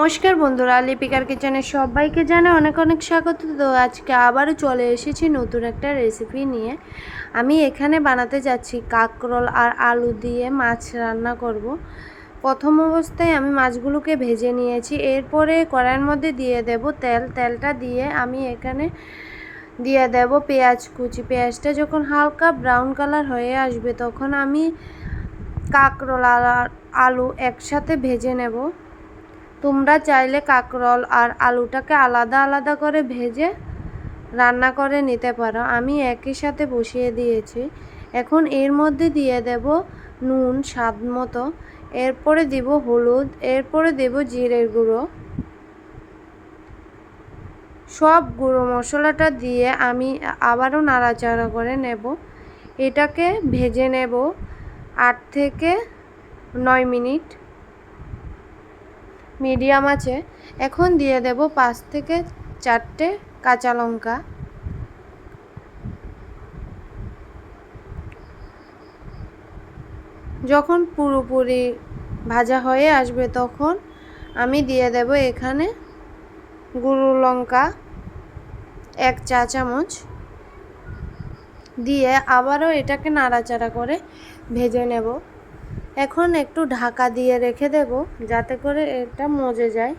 নমস্কার বন্ধুরা, লিপিকার কিচেনে সবাইকে জানে অনেক অনেক স্বাগত। তো আজকে আবারও চলে এসেছি নতুন একটা রেসিপি নিয়ে। আমি এখানে বানাতে যাচ্ছি কাকরোল আর আলু দিয়ে মাছ রান্না করব। প্রথম অবস্থায় আমি মাছগুলোকে ভেজে নিয়েছি। এরপরে কড়াইয়ের মধ্যে দিয়ে দেব তেল। তেলটা দিয়ে আমি এখানে দিয়ে দেব পেঁয়াজ কুচি। পেঁয়াজটা যখন হালকা ব্রাউন কালার হয়ে আসবে, তখন আমি কাকরোল আর আলু একসাথে ভেজে নেব। তোমরা চাইলে কাকরল আর আলুটাকে আলাদা আলাদা করে ভেজে রান্না করে নিতে পারো। আমি একই সাথে বসিয়ে দিয়েছি। এখন এর মধ্যে দিয়ে দেব নুন স্বাদ মতো। এরপরে দিব হলুদ, এরপরে দেব জিরের গুঁড়ো। সব গুঁড়ো মশলাটা দিয়ে আমি আবারও নাড়াচাড়া করে নেব। এটাকে ভেজে নেব আট থেকে নয় মিনিট। মিডিয়াম আছে। এখন দিয়ে দেব পাঁচ থেকে চারটে কাঁচা লঙ্কা। যখন পুরোপুরি ভাজা হয়ে আসবে তখন আমি দিয়ে দেব এখানে গুঁড়ো লঙ্কা এক চা চামচ। দিয়ে আবারও এটাকে নাড়াচাড়া করে ভেজে নেব। এখন একটু ঢাকা দিয়ে রেখে দেব, যাতে করে এটা মজে যায়।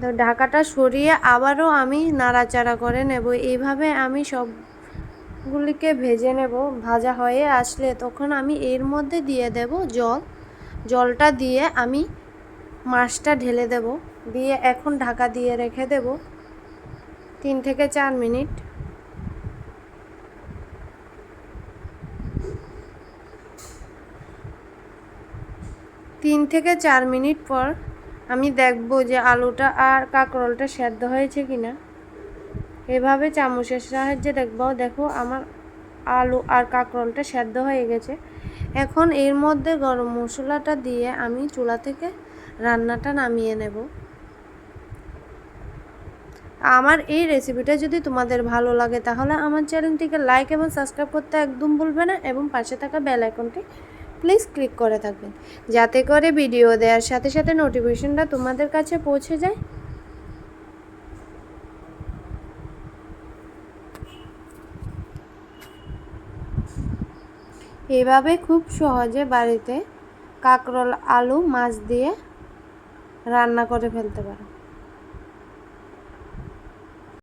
তো ঢাকাটা সরিয়ে আবারও আমি নাড়াচাড়া করে নেব। এইভাবে আমি সবগুলিকে ভেজে নেব। ভাজা হয়ে আসলে তখন আমি এর মধ্যে দিয়ে দেব জল। জলটা দিয়ে আমি মাছটা ঢেলে দেব। দিয়ে এখন ঢাকা দিয়ে রেখে দেব তিন থেকে চার মিনিট। তিন থেকে চার মিনিট পর আমি দেখব যে আলুটা আর কাঁকরোলটা সেদ্ধ হয়েছে কি না এভাবে চামচের সাহায্যে দেখব, দেখো আমার আলু আর কাঁকরোলটা সেদ্ধ হয়ে গেছে। এখন এর মধ্যে গরম মশলাটা দিয়ে আমি চুলা থেকে রান্নাটা নামিয়ে নেব। আমার এই রেসিপিটা যদি তোমাদের ভালো লাগে, তাহলে আমার চ্যানেলটিকে লাইক এবং সাবস্ক্রাইব করতে একদম ভুলবে না এবং পাশে থাকা বেল আইকনটি প্লিজ ক্লিক করে থাকবেন। যাতে করে ভিডিও দেওয়ার সাথে সাথে নোটিফিকেশনটা তোমাদের কাছে পৌঁছে যায়। এভাবে খুব সহজে বাড়িতে কাঁকরোল, আলু, মাছ দিয়ে রান্না করে ফেলতে পারো।